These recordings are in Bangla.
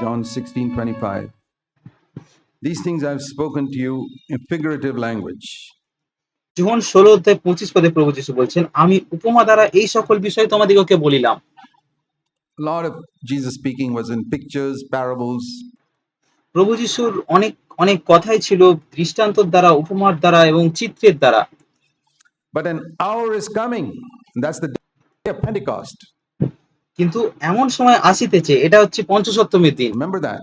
John 16 25. These things I've spoken to you in figurative language. যোহন ষোলো অধ্যায় পঁচিশ পদে প্রভু যিশু বলছেন আমি উপমা দ্বারা এই সকল বিষয় তোমাদিগকে বলিলাম A lot of Jesus speaking was in pictures, parables, প্রভু যিশুর অনেক অনেক কথাই ছিল দৃষ্টান্তর দ্বারা উপমার দ্বারা এবং চিত্রের দ্বারা but an hour is coming. and That's the day of Pentecost. কিন্তু এমন সময় আসিতেছে এটা হচ্ছে পঞ্চসপ্তমীর দিন Remember that.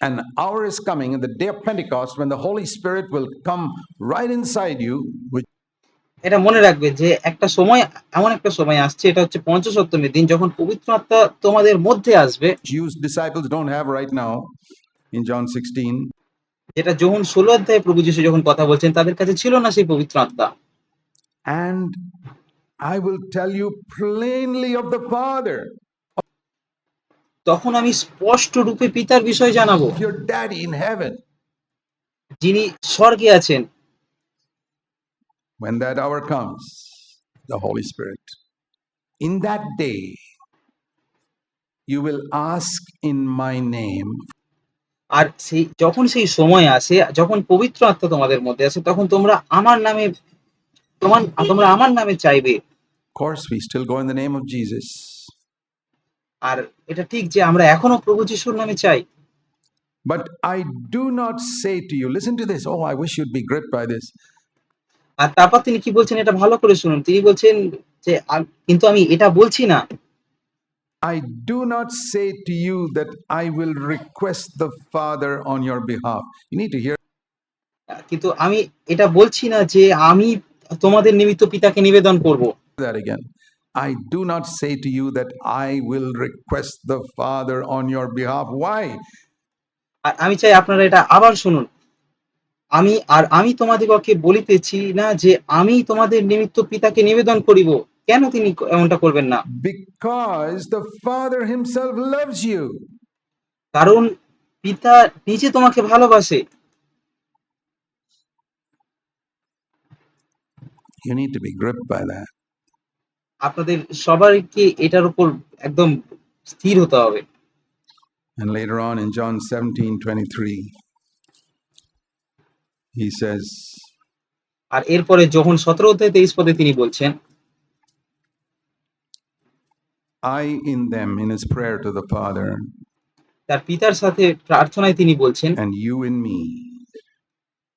An hour is coming in the day of Pentecost when the Holy Spirit will come right inside you, which এটা মনে রাখবে যে একটা সময় এমন একটা সময় আসছে এটা হচ্ছে পঞ্চসপ্তমীর দিন যখন পবিত্র আত্মা তোমাদের মধ্যে আসবে you disciples don't have right now in John 16. যেটা যখন ষোলো অধ্যায়ে প্রভু যিশু যখন কথা বলছেন তাদের কাছে ছিল না সেই পবিত্র আত্মা And I will tell you plainly of the Father, তখন আমি স্পষ্ট রূপে পিতার বিষয় জানাব your daddy in heaven. যিনি স্বর্গে আছেন When that hour comes, the Holy Spirit. In that day, you will ask in my name. আর সেই যখন সেই সময় আসে যখন পবিত্র আত্মা তোমাদের মধ্যে আসে তখন তোমরা আমার নামে তোমার তোমরা আমার নামে চাইবে Of course, we still go in the name of Jesus. আর এটা ঠিক যে আমরা এখনো প্রভু যিশুর নামে চাই But I do not say to you, listen to this. Oh, I wish you'd be gripped by this. আর তারপর তিনি কি বলছেন এটা ভালো করে শুনুন তিনি বলছেন যে আম- কিন্তু আমি এটা বলছি না I do not say to you that I will request the Father on your behalf. You need to hear কিন্তু আমি এটা বলছি না যে আমি তোমাদের নিমিত্ত পিতাকে নিবেদন করব that again. I do not say to you that I will request the Father on your behalf. Why? আমি চাই আপনারা এটা আবার শুনুন আমি আর আমি তোমাদিগকে বলিতেছি না যে আমি তোমাদের নিমিত্ত পিতাকে নিবেদন করিব কেন তিনি এমনটা করবেন না Because the Father Himself loves you. কারণ পিতা নিজে তোমাকে ভালোবাসে You need to be gripped by that. আপনাদের সবাইকে এটার উপর একদম স্থির হতে হবে And later on in John 17 23, He says, আর এরপরে যখন সতেরো অধ্যায় তেইশ পদে তিনি বলছেন I in them, in His prayer to the Father, তার পিতার সাথে প্রার্থনায় তিনি বলছেন and you in me,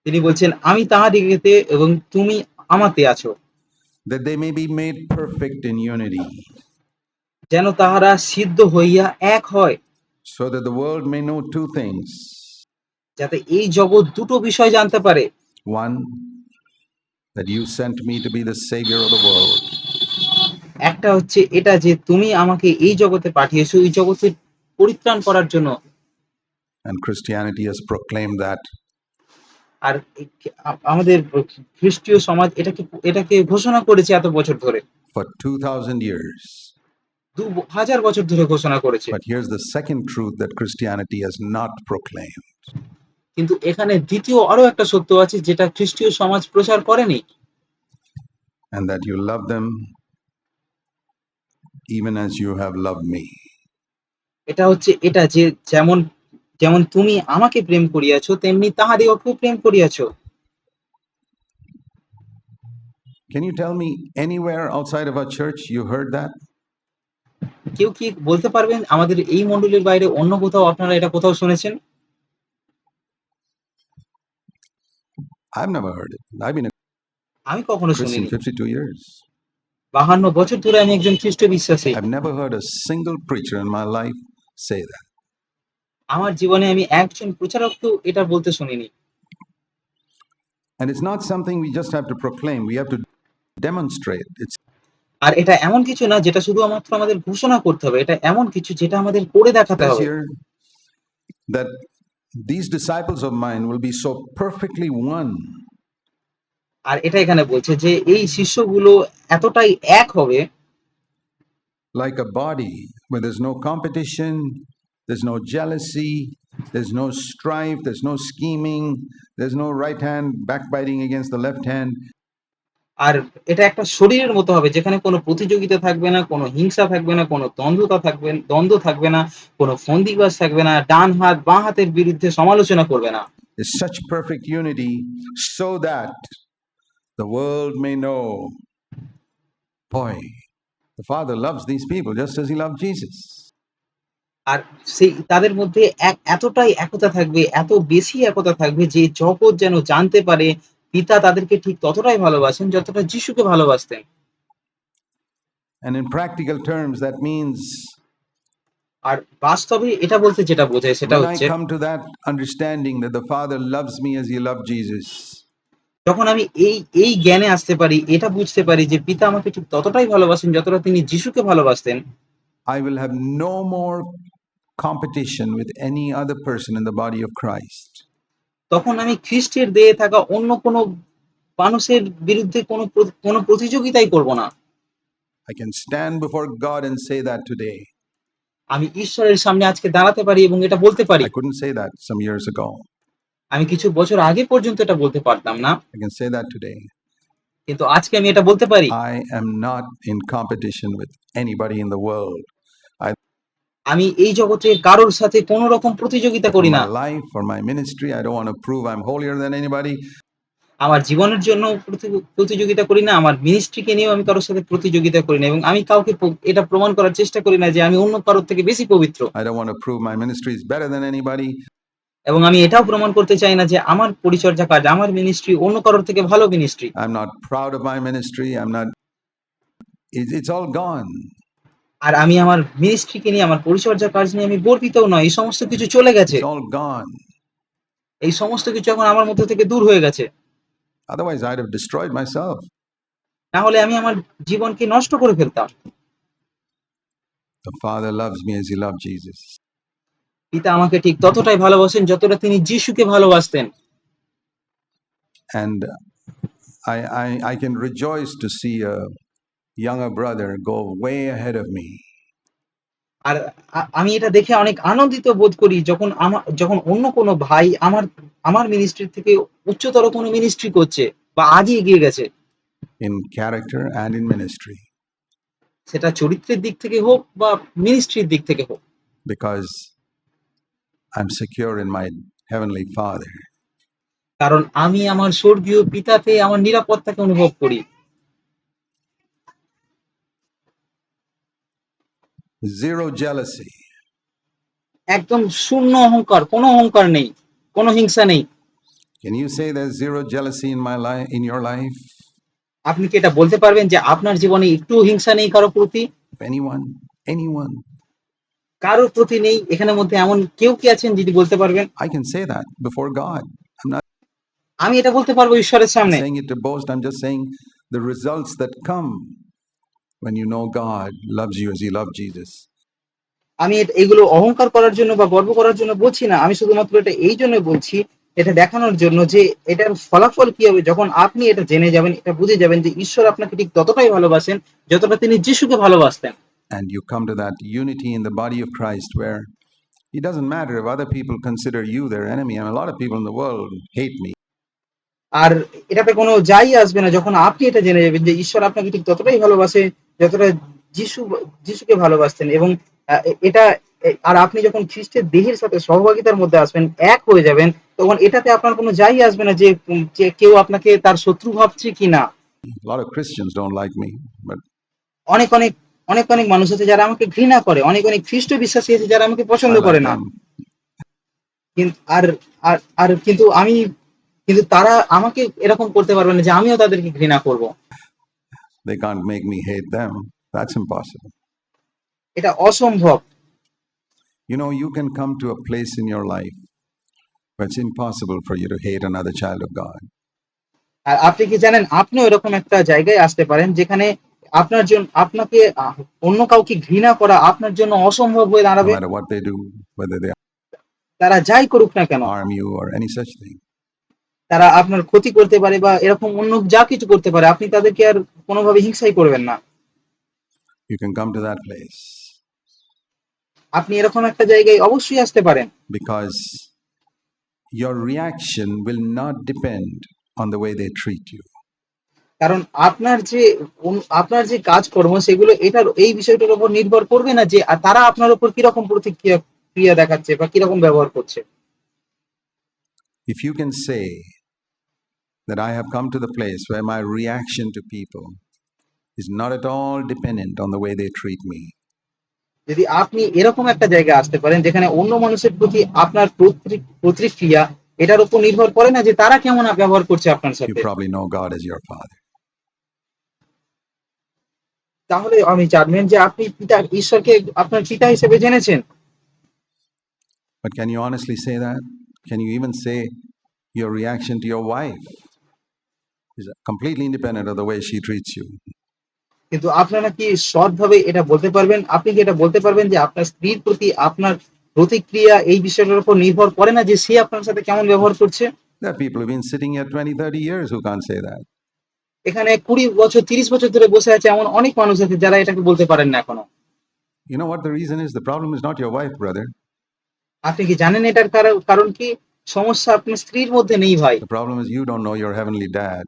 তিনি বলছেন আমি তাহাদিগেতে এবং তুমি আমাতে আছো that they may be made perfect in unity, যেন তাহারা সিদ্ধ হইয়া এক হয় so that the world may know two things. যাতে এই জগৎ দুটো বিষয় জানতে পারে One, that you sent me to be the Savior of the world. একটা হচ্ছে এটা যে তুমি আমাকে এই জগতে পাঠিয়েছো এই জগতের পরিত্রাণ করার জন্য And Christianity has proclaimed that আর আমাদের খ্রিস্টীয় সমাজ এটাকে এটাকে ঘোষণা করেছে এত বছর ধরে। হাজার বছর ধরে ঘোষণা করেছে। But here's second truth that Christianity not proclaimed কিন্তু এখানে দ্বিতীয় আরও একটা সত্য আছে যেটা খ্রিস্টীয় সমাজ প্রচার করেনি। And that you love them even as you have loved me এটা হচ্ছে এটা যে যেমন যেমন তুমি আমাকে প্রেম করিয়াছো তেমনি তাহাদিগকেও প্রেম করিয়াছো Can you tell me anywhere outside of our church you heard that? কেউ কি বলতে পারবেন আমাদের এই মণ্ডলীর বাইরে অন্য কোথাও আপনারা এটা কোথাও শুনেছেন I've never heard it. I've been a আমি কখনো শুনিনি 52 years. বাহান্ন বছর ধরে আমি একজন খ্রিস্ট বিশ্বাসী I've never heard a single preacher in my life say that. আমার জীবনে আমি একজন প্রচারককেও এটা বলতে শুনিনি And it's not something we just have to proclaim, we have to demonstrate. It's আর এটা এমন কিছু না যেটা শুধুমাত্র আমাদের ঘোষণা করতে হবে এটা এমন কিছু যেটা আমাদের করে দেখাতে হবে that these disciples of mine will be so perfectly one আর এটা এখানে বলছে যে এই শিষ্যগুলো এতটাই এক হবে like a body where there's no competition, there's no jealousy, there's no strife, there's no scheming, there's no right hand backbiting against the left hand. আর এটা একটা শরীরের মতো হবে যেখানে কোনো প্রতিযোগিতা থাকবে না, কোনো হিংসা থাকবে না, কোনো দ্বন্দ্বতা থাকবে দ্বন্দ্ব থাকবে না, কোনো ফন্দিবাজ থাকবে না, ডান হাত বাঁ হাতের বিরুদ্ধে সমালোচনা করবে না। is such perfect unity so that the world may know boy the father loves these people just as he loved jesus আর সেই তাদের মধ্যে এক এতটাই একতা থাকবে, এত বেশি একতা থাকবে যে জগৎ যেন জানতে পারে পিতা তাদেরকে ঠিক ততটাই ভালোবাসেন যতটা যিশুকে ভালোবাসতেন। and in practical terms that means আর বাস্তবে এটা বলতে যেটা বোঝায় সেটা হচ্ছে come to that understanding that the father loves me as he loved jesus যখন আমি এই এই জ্ঞানে আসতে পারি, এটা বুঝতে পারি যে পিতা আমাকে ঠিক ততটাই ভালোবাসেন যতটা তিনি যিশুকে ভালোবাসতেন, i will have no more competition with any other person in the body of christ তখন আমি খ্রিস্টের দেহে থাকা অন্য কোনো মানুষের বিরুদ্ধে কোনো প্র- কোনো প্রতিযোগিতাই করব না। i can stand before god and say that today আমি ঈশ্বরের সামনে আজকে দাঁড়াতে পারি এবং এটা বলতে পারি। i couldn't say that some years ago আমি কিছু বছর আগে পর্যন্ত এটা বলতে পারতাম না, i can say that today কিন্তু আজকে আমি এটা বলতে পারি। I am not in competition with anybody in the world. আমি এই জগতে কারোর সাথে কোনো রকম প্রতিযোগিতা করি না। my life, for my ministry, I don't want to prove I'm holier than anybody. আমার জীবনের জন্য প্রতি- প্রতিযোগিতা করি না, আমার মিনিস্ট্রিকে নিয়েও আমি কারোর সাথে প্রতিযোগিতা করি না এবং আমি কাউকে এটা প্রমাণ করার চেষ্টা করি না যে আমি অন্য কারোর থেকে বেশি পবিত্র I don't want to prove my ministry is better than anybody. এবং আমি এটাও প্রমাণ করতে চাই না যে আমার পরিচর্যা কাজ আমার মিনিস্ট্রি অন্য কারোর থেকে ভালো ministry I'm not proud of my ministry. I'm not. It's, it's all gone. আর আমি আমার মিনিস্ট্রিকে নিয়ে আমার পরিচর্যা কাজ নিয়ে আমি গর্বিতও নয়। এই সমস্ত কিছু চলে গেছে। এই সমস্ত কিছু এখন আমার মধ্যে থেকে দূর হয়ে গেছে। Otherwise, I'd have destroyed myself. না হলে আমি আমার জীবনকে নষ্ট করে ফেলতাম। The Father loves me as He loved Jesus. পিতা আমাকে ঠিক ততটাই ভালোবাসেন যতটা তিনি যিশুকে ভালোবাসতেন। And I, I, I can rejoice to see a younger brother go way ahead of me. আর আমি এটা দেখে অনেক আনন্দিত বোধ করি যখন আমার যখন অন্য কোনো ভাই আমার আমার মিনিস্ট্রি থেকে উচ্চতর কোনো মিনিস্ট্রি করছে বা আগে এগিয়ে গেছে। In character and in ministry. সেটা চরিত্রের দিক থেকে হোক বা মিনিস্ট্রির দিক থেকে হোক। Because I'm secure in my Heavenly father কারণ আমি আমার স্বর্গীয় পিতাতে আমার নিরাপত্তাকে অনুভব করি। Zero jealousy, একদম শূন্য অহংকার কোনো অহংকার নেই কোনো হিংসা নেই Can you say there's zero jealousy in my life, in your life? আপনি কি এটা বলতে পারবেন যে আপনার জীবনে একটু হিংসা নেই কারো প্রতি Of anyone? Anyone? কারোর প্রতি নেই এখানের মধ্যে এমন কেউ কি আছেন যদি বলতে পারবেন I can say that before God. I'm not আমি এটা বলতে পারবো ঈশ্বরের সামনে saying it to boast. I'm just saying the results that come When you know God loves you as He loved Jesus. আমি এট- এগুলো অহংকার করার জন্য বা গর্ব করার জন্য বলছি না আমি শুধুমাত্র এটা এই জন্য বলছি এটা দেখানোর জন্য যে এটার ফলাফল কি হবে যখন আপনি এটা জেনে যাবেন এটা বুঝে যাবেন যে ঈশ্বর আপনাকে ঠিক ততটাই ভালোবাসেন যতটা তিনি যিশুকে ভালোবাসতেন And you come to that unity in the body of Christ where it doesn't matter if other people consider you their enemy. I mean, a lot of people in the world hate me. আর এটাতে কোনো যাই আসবে না যখন আপনি এটা জেনে যাবেন যে ঈশ্বর আপনাকে ঠিক ততটাই ভালোবাসে যতটা যিশু যিশুকে ভালোবাসতেন এবং এটা আর আপনি যখন খ্রিস্টের দেহের সাথে সহভাগিতার মধ্যে আসবেন এক হয়ে যাবেন তখন এটাতে আপনার কোনো যাই আসবে না যে কেউ আপনাকে তার শত্রু ভাবছে কি না A lot of Christians don't like me, but অনেক অনেক অনেক অনেক মানুষ আছে যারা আমাকে ঘৃণা করে অনেক অনেক খ্রিস্ট বিশ্বাসী আছে যারা আমাকে পছন্দ করে না। কিন্তু আর আর আর কিন্তু আমি কিন্তু তারা আমাকে এরকম করতে পারবে না যে আমিও তাদেরকে ঘৃণা করব। They can't make me hate them. That's impossible. এটা অসম্ভব You know, you can come to a place in your life where it's impossible for you to hate another child of God. আর আপনি কি জানেন আপনিও এরকম একটা জায়গায় আসতে পারেন যেখানে আপনার জন্য আপনাকে আহ, অন্য কাউকে ঘৃণা করা আপনার জন্য অসম্ভব হয়ে No দাঁড়াবে matter what they do, whether they তারা যাই করুক না কেন harm you or any such thing. তারা আপনার ক্ষতি করতে পারে বা এরকম অন্য যা কিছু করতে পারে আপনি তাদেরকে আর কোনোভাবে হিংসাই করবেন না You can come to that place আপনি এরকম একটা জায়গায় অবশ্যই আসতে পারেন because your reaction will not depend on the way they treat you. কারণ আপনার যে আপনার যে কাজকর্ম সেগুলো এটার এই বিষয়টার উপর নির্ভর করবে না যে তারা আপনার উপর কীরকম প্রতিক্রিয়া ক্রিয়া দেখাচ্ছে বা কীরকম ব্যবহার করছে। If you can say that I have come to the place where my reaction to people is not at all dependent on the way they treat me, যদি আপনি এরকম একটা জায়গায় আসতে পারেন যেখানে অন্য মানুষের প্রতি আপনার প্রতিক প্রতিক্রিয়া এটার উপর নির্ভর করে না যে তারা কেমন আ ব্যবহার করছে আপনার you সাথে। probably know God as your Father. তাহলে আমি জানবেন যে আপনি পিতা ঈশ্বরকে আপনার পিতা হিসেবে জেনেছেন। But can you honestly say that? Can you even say your reaction to your wife is completely independent of the way she treats you? কিন্তু আপনারা কি সৎভাবে এটা বলতে পারবেন? আপনি কি এটা বলতে পারবেন যে আপনার স্ত্রীর প্রতি আপনার প্রতিক্রিয়া এই বিষয়টার উপর নির্ভর করে না যে সে আপনার সাথে কেমন ব্যবহার করছে? There are people who've been sitting here 20, 30 years who can't say that. এখানে ২০ বছর ৩০ বছর ধরে বসে আছে এমন অনেক মানুষ আছে যারা এটাকে বলতে পারেন না এখনো। You know what the reason is? The problem is not your wife, brother. আপনি কি জানেন এটার কারণ কারণ কি? সমস্যা আপনার স্ত্রীর মধ্যে নেই ভাই। The problem is you don't know your heavenly dad.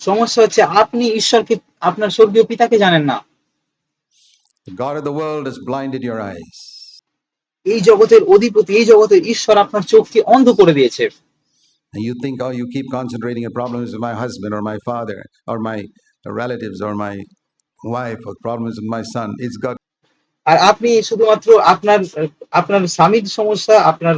সমস্যা হচ্ছে আপনি ঈশ্বরকে আপনার স্বর্গীয় পিতাকে জানেন না। God of the world has blinded your eyes. এই জগতের অধিপতি, এই জগতের ঈশ্বর আপনার চোখকে অন্ধ করে দিয়েছে। And you think, oh, you keep concentrating on problems with my husband or my father or my relatives or my wife or problems with my son. It's got আর আপনি শুধুমাত্র আপনার আপনার স্বামীর সমস্যা, আপনার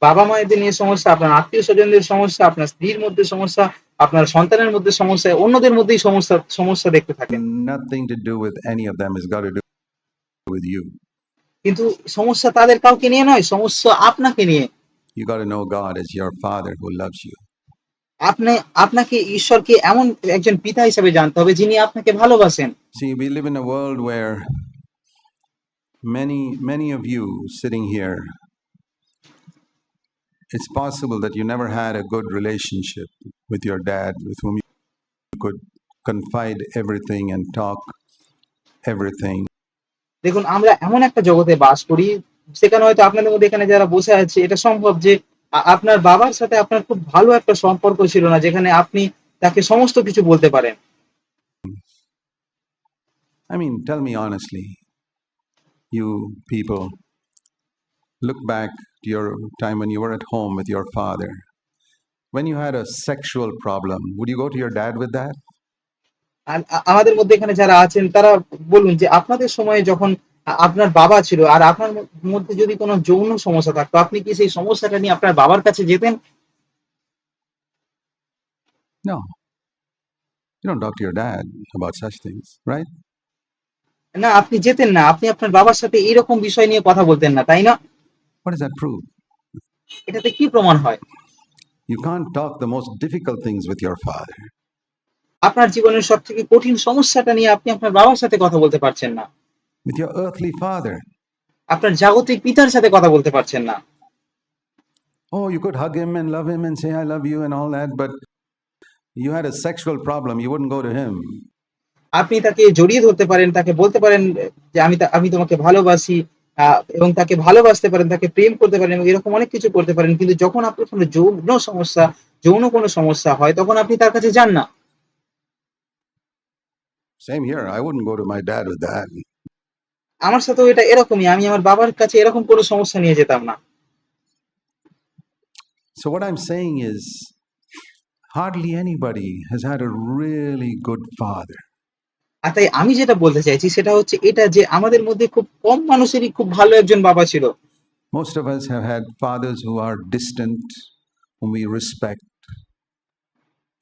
বাবা-মায়েদের নিয়ে সমস্যা, আপনার আত্মীয়-স্বজনদের সমস্যা, আপনার স্ত্রীর মধ্যে সমস্যা, আপনার সন্তানের মধ্যে সমস্যা অন্যদের মধ্যেই সমস্যা সমস্যা দেখতে থাকেন। Nothing to do with any of them is got to do with you কিন্তু সমস্যা তাদের কাউকে নিয়ে নয় সমস্যা আপনাকে নিয়ে। You got to know God is your father who loves you আপনি আপনাকে ঈশ্বরকে এমন একজন পিতা হিসেবে জানতে হবে যিনি আপনাকে ভালোবাসেন। See we live in a world where many many of you sitting here it's possible that you never had a good relationship with your dad with whom you could confide everything and talk everything. দেখুন আমরা এমন একটা জগতে বাস করি সেখানে হয়তো আপনাদের মধ্যে এখানে যারা বসে আছে এটা সম্ভব যে আ আপনার বাবার সাথে আপনার খুব ভালো একটা সম্পর্ক ছিল না যেখানে আপনি তাকে সমস্ত কিছু বলতে পারেন। I mean, tell me honestly, you people, look back to your time when you were at home with your father. When you had a sexual problem, would you go to your dad with that? আমাদের মধ্যে এখানে যারা আছেন তারা বলুন যে আপনাদের সময়ে যখন আপনার বাবা ছিল আর আপনার মধ্যে যদি কোনো যৌন সমস্যা থাকতো আপনি কি সেই সমস্যাটা নিয়ে আপনার বাবার কাছে যেতেন? No. You don't talk to your dad about such things, right? না আপনি যেতেন না। আপনি আপনার বাবার সাথে এইরকম বিষয় নিয়ে কথা বলতেন না, তাই না? What does that prove? এটাতে কি প্রমাণ হয়? You can't talk the most difficult things with your father. আপনার জীবনের সবথেকে কঠিন সমস্যাটা নিয়ে আপনি আপনার বাবার সাথে কথা বলতে পারছেন না। With your earthly father. আপনার জাগতিক পিতার সাথে কথা বলতে পারছেন না। Oh, you could hug him and love him and say, I love you and all that, but you had a sexual problem, you wouldn't go to him. আপনি তাকে জড়িয়ে ধরতে পারেন, তাকে বলতে পারেন যে আমি তা আমি তোমাকে ভালোবাসি এবং তাকে ভালোবাসতে পারেন, তাকে প্রেম করতে পারেন এবং এরকম অনেক কিছু করতে পারেন। কিন্তু যখন আপনার কোনো যৌন সমস্যা, যৌন কোনো সমস্যা হয় তখন আপনি তার কাছে যান না। Same here. I wouldn't go to my dad with that. আমার সাথেও এটা এরকমই। আমি আমার বাবার কাছে এরকম কোনো সমস্যা নিয়ে যেতাম না। So, what I'm saying is, hardly anybody has had a really good father. আর তাই আমি যেটা বলতে চাইছি সেটা হচ্ছে এটা যে আমাদের মধ্যে খুব কম মানুষেরই খুব ভালো একজন বাবা ছিল। Most of us have had fathers who are distant, whom we respect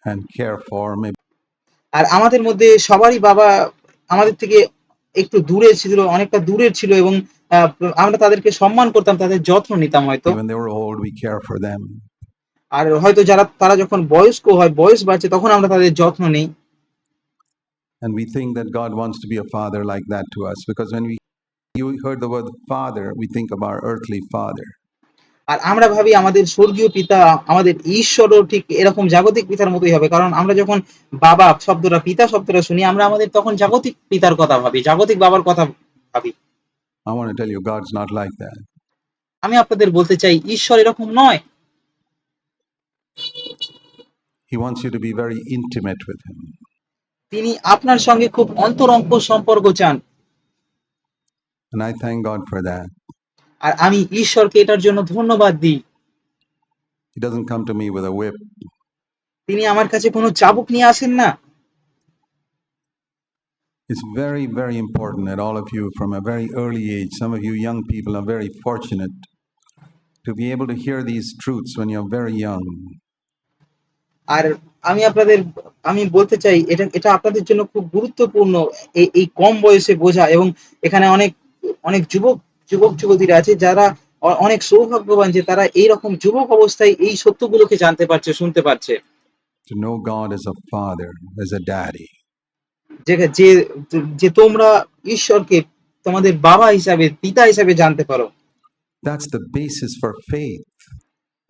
and care for. Maybe আর আমাদের মধ্যে সবারই বাবা আমাদের থেকে একটু দূরে ছিল, অনেকটা দূরের ছিল এবং আমরা তাদেরকে সম্মান করতাম, তাদের যত্ন নিতাম হয়তো। when they were old, we care for them. আর হয়তো যারা তারা যখন বয়স্ক হয়, বয়স বাড়ছে তখন আমরা তাদের যত্ন নেই। And we think that God wants to be a father like that to us because when we you heard the word father, we think of our earthly father. আর আমরা ভাবি আমাদের স্বর্গীয় পিতা, আমাদের ঈশ্বরও ঠিক এরকম জাগতিক পিতার মতোই হবে। কারণ আমরা যখন বাবা শব্দটা, পিতা শব্দটা শুনি আমরা আমাদের তখন জাগতিক পিতার কথা ভাবি, জাগতিক বাবার কথা ভাবি। I want to tell you, God's not like that. আমি আপনাদের বলতে চাই ঈশ্বর এরকম নয়। He wants you to be very intimate with Him. তিনি আপনার সঙ্গে খুব অন্তরঙ্গ সম্পর্ক চান And I thank God for that. আর আমি ঈশ্বরকে এটার জন্য ধন্যবাদ দিই He doesn't come to me with a whip. তিনি আমার কাছে কোনো চাবুক নিয়ে আসেন না It's very, very important that all of you, from a very early age, some of you young people are very fortunate to be able to hear these truths when you're very young. আর আমি আপনাদের আমি বলতে চাই এটা এটা আপনাদের জন্য খুব গুরুত্বপূর্ণ এই কম বয়সে বোঝা এবং এখানে অনেক অনেক যুবক যুবক যুবতীরা আছে যারা অনেক সৌভাগ্যবান যে তারা এই রকম যুবক অবস্থায় এই সত্যগুলোকে জানতে পারছে শুনতে পারছে To know God as a father, as a daddy. যে যে যে তোমরা ঈশ্বরকে তোমাদের বাবা হিসাবে পিতা হিসাবে জানতে পারো That's the basis for faith.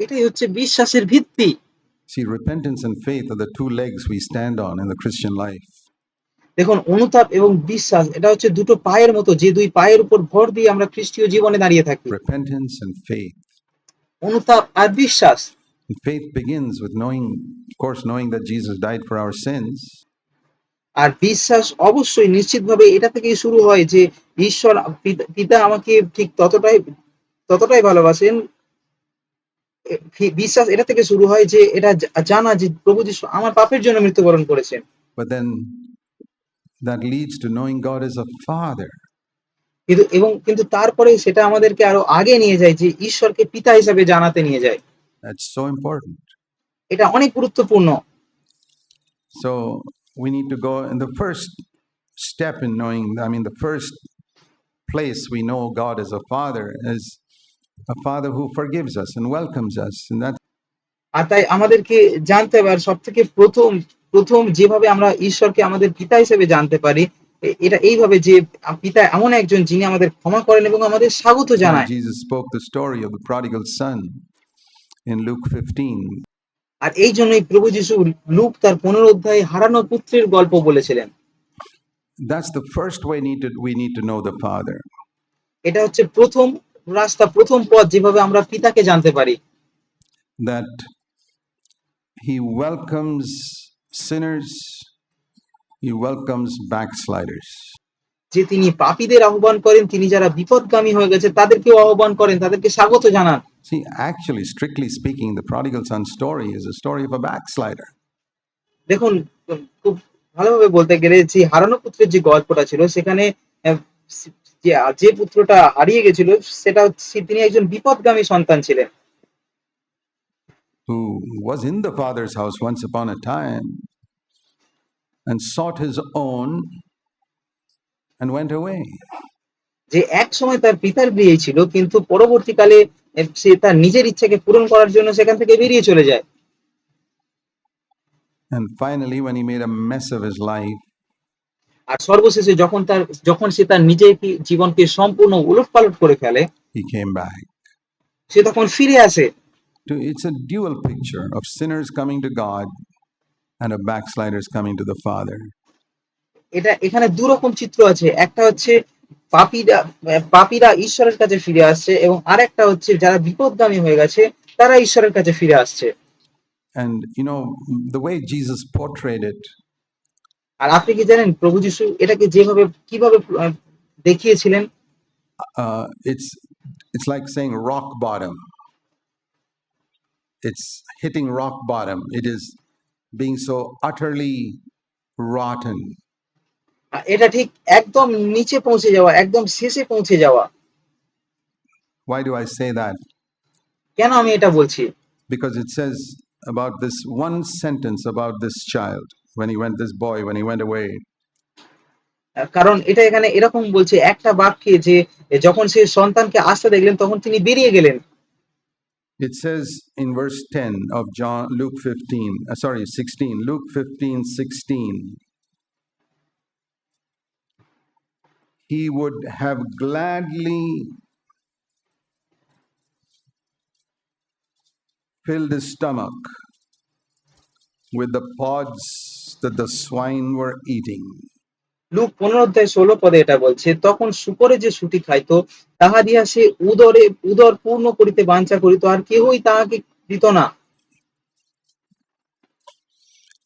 এটাই হচ্ছে বিশ্বাসের ভিত্তি See, repentance and faith are the two legs we stand on in the Christian life. দেখুন অনুতাপ এবং বিশ্বাস এটা হচ্ছে দুটো পায়ের মতো যে দুই পায়ের উপর ভর দিয়ে আমরা খ্রিস্টীয় জীবনে দাঁড়িয়ে থাকি Repentance and faith. অনুতাপ আর বিশ্বাস faith begins with knowing, of course, knowing that Jesus died for our sins, আর বিশ্বাস অবশ্যই নিশ্চিতভাবে এটা থেকেই শুরু হয় যে ঈশ্বর পিতা- আমাকে ঠিক ততটাই ততটাই ভালোবাসেন বিশ্বাস এটা থেকে শুরু হয় যে এটা জানা যে প্রভু যিশু আমার পাপের জন্য মৃত্যুবরণ করেছেন but then that leads to knowing God as a father. কিন্তু এবং কিন্তু তারপরে সেটা আমাদেরকে আরও আগে নিয়ে যায় যে ঈশ্বরকে পিতা হিসাবে জানাতে নিয়ে যায় That's so important. এটা অনেক গুরুত্বপূর্ণ So we need to go in the first step in knowing, I mean, the first place we know God as a father is আর তাই আমাদেরকে জানতে হবে আর সব থেকে প্রথম প্রথম যেভাবে আমরা ঈশ্বরকে আমাদের পিতা হিসেবে জানতে পারি এটা এইভাবে যে পিতা এমন একজন যিনি আমাদের ক্ষমা করেন এবং আমাদের স্বাগত জানায় Jesus spoke the story of the prodigal son in Luke 15. আর এই জন্যই প্রভু যিশু লুক তার পনেরো অধ্যায়ে হারানো পুত্রের গল্প বলেছিলেন That's the first way need to, we need to know the Father. এটা হচ্ছে প্রথম রাস্তা প্রথম পথ যেভাবে আমরা পিতাকে জানতে পারি that he welcomes sinners, he welcomes backsliders. যে তিনি পাপীদের আহ্বান করেন তিনি যারা বিপদগামী হয়ে গেছে তাদেরকেও আহ্বান করেন তাদেরকে স্বাগত জানান See, actually, strictly speaking, the prodigal son story is a story of a backslider. দেখুন খুব ভালোভাবে বলতে গেলে যে হারানো পুত্রের যে গল্পটা ছিল সেখানে যে যে পুত্রটা হারিয়ে গেছিল সেটা তিনি একজন বিপদগামী সন্তান ছিলেন who was in the father's house once upon a time and sought his own and went away. যে এক সময় তার পিতার বিয়ে ছিল কিন্তু পরবর্তীকালে সে তার নিজের ইচ্ছাকে পূরণ করার জন্য সেখান থেকে বেরিয়ে চলে যায় And finally, when he made a mess of his life, আর সর্বশেষে যখন তার যখন সে তার নিজের জীবনকে সম্পূর্ণ উলটপালট করে ফেলে সে তখন ফিরে আসে। To, it's a dual picture of sinners coming to God and of backsliders coming to the Father. এটা এখানে দু রকম চিত্র আছে। একটা হচ্ছে পাপীরা পাপীরা ঈশ্বরের কাছে ফিরে আসছে এবং আরেকটা হচ্ছে যারা বিপদগামী হয়ে গেছে তারা ঈশ্বরের কাছে ফিরে আসছে। And you know, the way Jesus portrayed it, আর আপনি কি জানেন প্রভু যিশু এটাকে যেভাবে কিভাবে আহ, দেখিয়েছিলেন uh, it's it's like saying rock bottom. It's hitting rock bottom. It is being so utterly rotten. আহ, এটা ঠিক একদম নিচে পৌঁছে যাওয়া একদম শেষে পৌঁছে যাওয়া Why do I say that? কেন আমি এটা বলছি Because it says about this one sentence about this child when he went, this boy, when he went away. আহ, কারণ এটা এখানে এরকম বলছে একটা বাক্যে যে যখন সে সন্তানকে আসতে দেখলেন তখন তিনি বেরিয়ে গেলেন It says in verse 10 of John Luke 15, uh, sorry, 16, Luke 15, 16. He would have gladly filled his stomach With the pods that the swine were eating. Luke পনেরো অধ্যায় ষোলো পদে এটা বলছে তখন শুকরে যে সুটি খাইতো তাহা দিয়া সে উদরে উদর পূর্ণ করিতে বাঞ্ছা করিত আর কেহই তাহাকে দিত না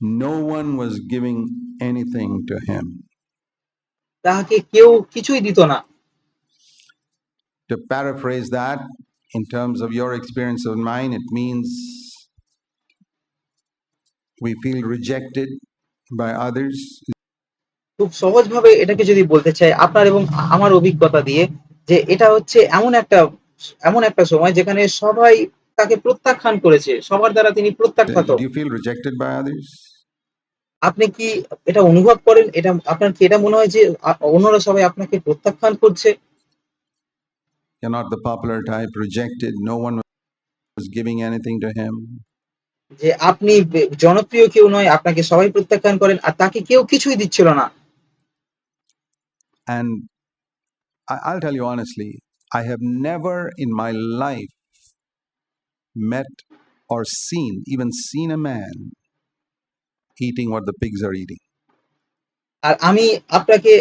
no one was giving anything to him. তাহাকে কেউ কিছুই দিত না To paraphrase that in terms of your experience of mine, it means we feel rejected by others. খুব সহজভাবে এটাকে যদি বলতে চাই আপনার এবং আমার অভিজ্ঞতা দিয়ে যে এটা হচ্ছে এমন একটা এমন একটা সময় যেখানে সবাই তাকে প্রত্যাখ্যান করেছে সবার দ্বারা তিনি প্রত্যাখ্যাত? আপনি কি এটা অনুভব করেন এটা আপনার কি এটা মনে হয় যে অন্যরা সবাই আপনাকে প্রত্যাখ্যান করছে You're not the popular type, rejected. No one was giving anything to him. যে আপনি জনপ্রিয় কেউ নয় আপনাকে সবাই প্রত্যাখ্যান করেন আর তাকে কেউ কিছুই দিচ্ছিল না And I, I'll tell you honestly, I have never in my life met or seen, even seen a man eating what the pigs are eating. আর আমি আপনাকে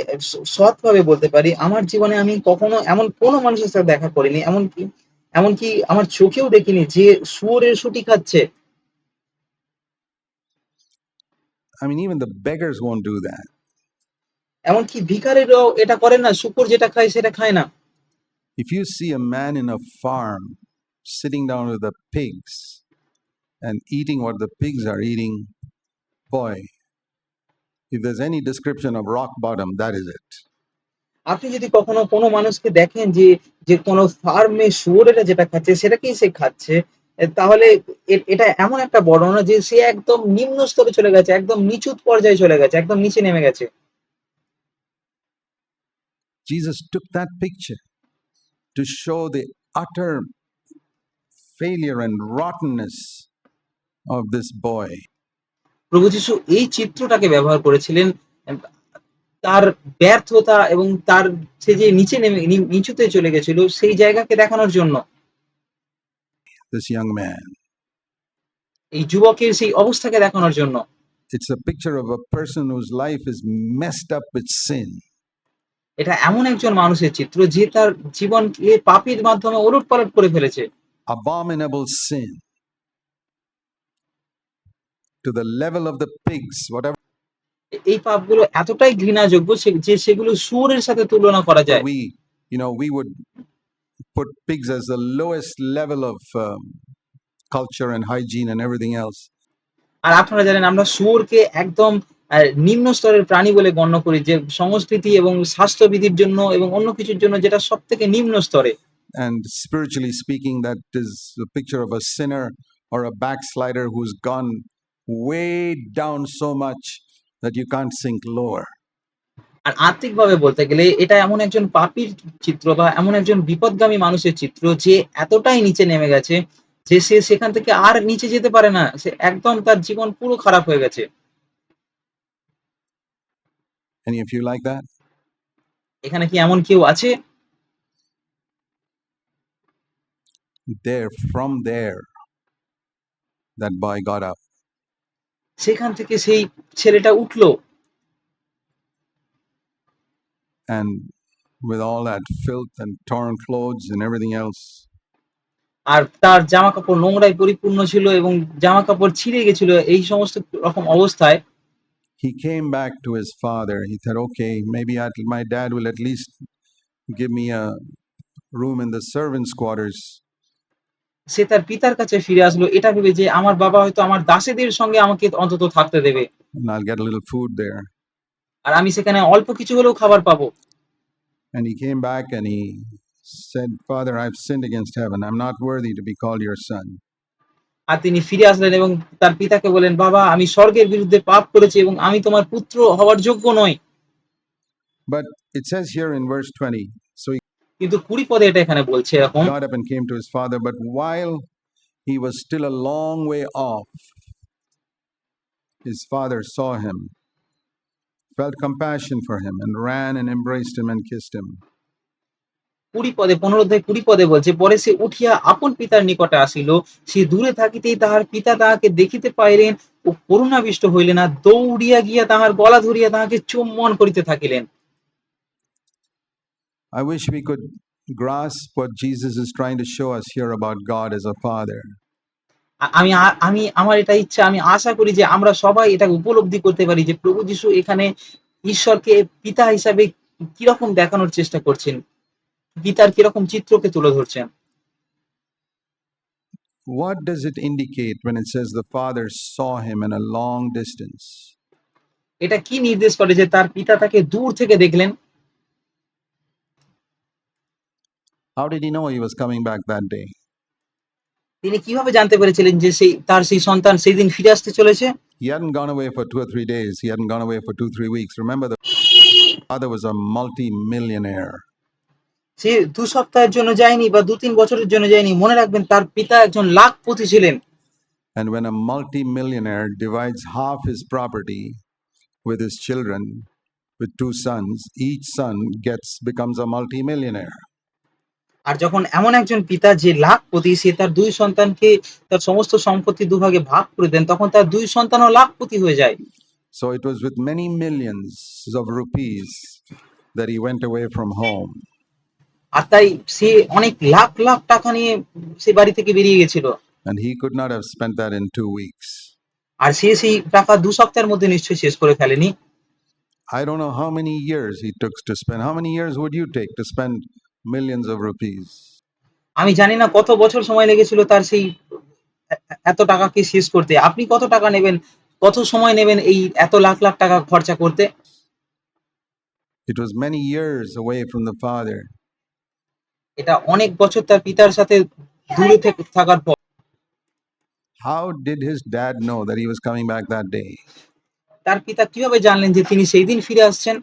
সৎভাবে বলতে পারি আমার জীবনে আমি কখনো এমন কোনো মানুষের সাথে দেখা করিনি এমনকি এমনকি আমার চোখেও দেখিনি যে শুয়োরের শুটি খাচ্ছে I mean, even the beggars won't do that. এমনকি ভিখারিরাও এটা করে না শুকুর যেটা খায় সেটা খায় না If you see a man in a farm sitting down with the pigs and eating what the pigs are eating, boy, if there's any description of rock bottom, that is it. আপনি যদি কখনো কোনো মানুষকে দেখেন যে যে কোনো ফার্মে শুয়োরেরা যেটা খাচ্ছে সেটাকেই সে খাচ্ছে তাহলে এটা এমন একটা বর্ণনা যে সে একদম নিম্ন স্তরে চলে গেছে একদম নিচুত পর্যায়ে চলে গেছে একদম নিচে নেমে গেছে Jesus took that picture to show the utter failure and rottenness of this boy. প্রভু যিশু এই চিত্রটাকে ব্যবহার করেছিলেন তার ব্যর্থতা এবং তার সে যে নিচে নেমে নিচুতে চলে গেছিল সেই জায়গাকে দেখানোর জন্য this young man. এই যুবকের সেই অবস্থাকে দেখানোর জন্য It's a picture of a person whose life is messed up with sin. এটা এমন একজন মানুষের চিত্র যে তার জীবনকে পাপের মাধ্যমে ওলট পালট করে ফেলেছে abominable sin to the level of the pigs, whatever এই পাপগুলো এতটাই ঘৃণাযোগ্য সে- যে সেগুলো সুরের সাথে তুলনা করা যায় we, you know, we would put pigs as the lowest level of um, culture and hygiene and everything else. আর আপনারা জানেন আমরা শুয়োরকে একদম আহ, নিম্ন স্তরের প্রাণী বলে গণ্য করি যে সংস্কৃতি এবং স্বাস্থ্যবিধির জন্য এবং অন্য কিছুর জন্য যেটা সব থেকে নিম্ন স্তরে And spiritually speaking, that is the picture of a sinner or a backslider who's gone way down so much that you can't sink lower. আর আর্থিকভাবে বলতে গেলে এটা এমন একজন পাপীর চিত্র বা এমন একজন বিপদগামী মানুষের চিত্র যে এতটাই নিচে নেমে গেছে যে সে সেখান থেকে আর নিচে যেতে পারে না সে একদম তার জীবন পুরো খারাপ হয়ে গেছে Any of you like that? এখানে কি এমন কেউ আছে There, from there, that boy got up. সেখান থেকে সেই ছেলেটা উঠল and with all that filth and torn clothes and everything else, আর তার জামা কাপড় নোংরায় পরিপূর্ণ ছিল এবং জামা কাপড় ছিঁড়ে গেছিল এই সমস্ত রকম অবস্থায় he came back to his father. He said, Okay, maybe i my dad will at least give me a room in the servants' quarters. সে তার পিতার কাছে ফিরে আসলো এটা ভেবে যে আমার বাবা হয়তো আমার দাসীদের সঙ্গে আমাকে অন্তত থাকতে দেবে and I'll get a little food there. আর আমি সেখানে অল্প কিছু হলেও খাবার পাবো And he came back and he said, Father, I've sinned against heaven. I'm not worthy to be called your son. আর তিনি ফিরে আসলেন এবং তার পিতাকে বলেন বাবা আমি স্বর্গের বিরুদ্ধে পাপ করেছি এবং আমি তোমার পুত্র হওয়ার যোগ্য নই But it says here in verse 20 So he কিন্তু কুড়ি পদে এটা এখানে বলছে এরকম got up and came to his father, but while he was still a long way off, his father saw him, felt compassion for him, and ran and embraced him and kissed him. কুড়ি পদে পনেরো অধ্যায় কুড়ি পদে বলছে পরে সে উঠিয়া আপন পিতার নিকটে আসিল সে দূরে থাকিতেই তাহার পিতা তাহাকে দেখিতে পাইলেন ও করুণাবিষ্ট হইলেন না দৌড়িয়া গিয়া তাহার গলা ধরিয়া তাহাকে চুম্বন করিতে থাকিলেন I wish we could grasp what Jesus is trying to show us here about God as a father. আমি আমি আমার এটা ইচ্ছা আমি আশা করি যে আমরা সবাই এটা উপলব্ধি করতে পারি যে প্রভু যিশু এখানে ঈশ্বরকে পিতা হিসাবে কীরকম দেখানোর চেষ্টা করছেন পিতার কীরকম চিত্রকে তুলে ধরছেন What does it indicate when it says the father saw him in a long distance? এটা কি নির্দেশ করে যে তার পিতা তাকে দূর থেকে দেখলেন How did he know he was coming back that day? তিনি কীভাবে জানতে পেরেছিলেন যে সেই তার সেই সন্তান সেই দিন ফিরে আসতে চলেছে He hadn't gone away for two or three days. He hadn't gone away for two, three weeks. Remember, the father was a multi-millionaire. সে দু সপ্তাহের জন্য যায়নি বা দু তিন বছরের জন্য যায়নি মনে রাখবেন তার পিতা একজন লাখপতি ছিলেন And when a multi-millionaire divides half his property with his children, with two sons, each son gets becomes a multi-millionaire. আর যখন এমন একজন পিতা যে লাখপতি সে তার দুই সন্তানকে তার সমস্ত সম্পত্তি দুভাগে ভাগ করে দেন তখন তার দুই সন্তানও লাখপতি হয়ে যায় So it was with many millions of rupees that he went away from home. আর তাই সে অনেক লাখ লাখ টাকা নিয়ে সে বাড়ি থেকে বেরিয়ে গেছিল And he could not have spent that in two weeks. আর সে সেই টাকা দু সপ্তাহের মধ্যে নিশ্চয়ই শেষ করে ফেলেনি I don't know how many years he took to spend. How many years would you take to spend millions of rupees? আমি জানি না কত বছর সময় লেগেছিল তার সেই এত টাকাকে শেষ করতে আপনি কত টাকা নেবেন কত সময় নেবেন এই এত লাখ লাখ টাকা খরচা করতে It was many years away from the father. এটা অনেক বছর তার পিতার সাথে দূরে থেকে- থাকার পর How did his dad know that he was coming back that day? তার পিতা কীভাবে জানলেন যে তিনি সেই দিন ফিরে আসছেন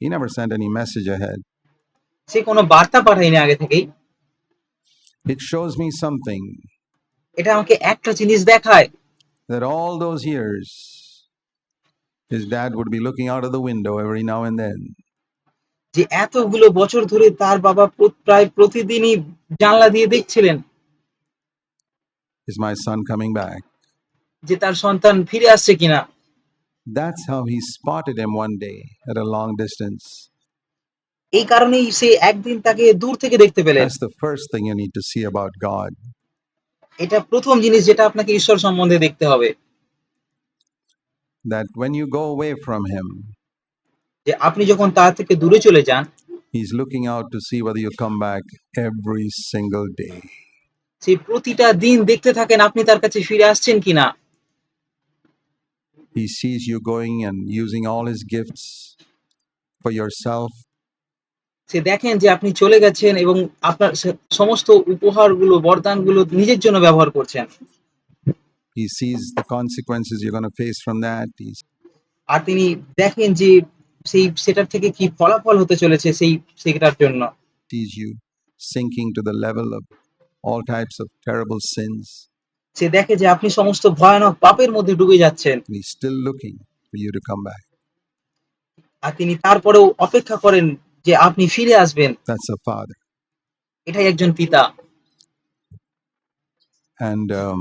He never sent any message ahead. সে কোনো বার্তা পাঠায়নি আগে থেকেই It shows me something এটা আমাকে একটা জিনিস দেখায় that all those years, his dad would be looking out of the window every now and then. যে এতগুলো বছর ধরে তার বাবা প্র- প্রায় প্রতিদিনই জানলা দিয়ে দেখছিলেন Is my son coming back? যে তার সন্তান ফিরে আসছে কিনা That's how he spotted him one day at a long distance. এই কারণেই সে একদিন তাকে দূর থেকে দেখতে পেলেন That's the first thing you need to see about God. এটা প্রথম জিনিস যেটা আপনাকে ঈশ্বর সম্বন্ধে দেখতে হবে That when you go away from him, যে আপনি যখন তার থেকে দূরে চলে যান he's looking out to see whether you come back every single day. সেই প্রতিটা দিন দেখতে থাকেন আপনি তার কাছে ফিরে আসছেন কিনা He sees you going and using all his gifts for yourself. সে দেখেন যে আপনি চলে গেছেন এবং আপনার সমস্ত উপহারগুলো বরদানগুলো নিজের জন্য ব্যবহার করছেন He sees the consequences you're going to face from that. He আর তিনি দেখেন যে সেই সেটার থেকে কি ফলাফল হতে চলেছে সেই সেটার জন্য sees you sinking to the level of all types of terrible sins. সে দেখে যে আপনি সমস্ত ভয়ানক পাপের মধ্যে ডুবে যাচ্ছেন he's still looking for you to come back. আর তিনি তারপরেও অপেক্ষা করেন যে আপনি ফিরে আসবেন That's a father. এটাই একজন পিতা And um,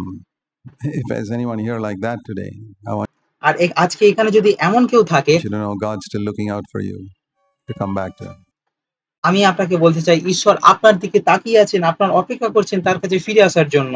if there's anyone here like that today, I want আর এ- আজকে এখানে যদি এমন কেউ থাকে you to know God's still looking out for you to come back to Him. আমি আপনাকে বলতে চাই ঈশ্বর আপনার দিকে তাকিয়ে আছেন আপনার অপেক্ষা করছেন তার কাছে ফিরে আসার জন্য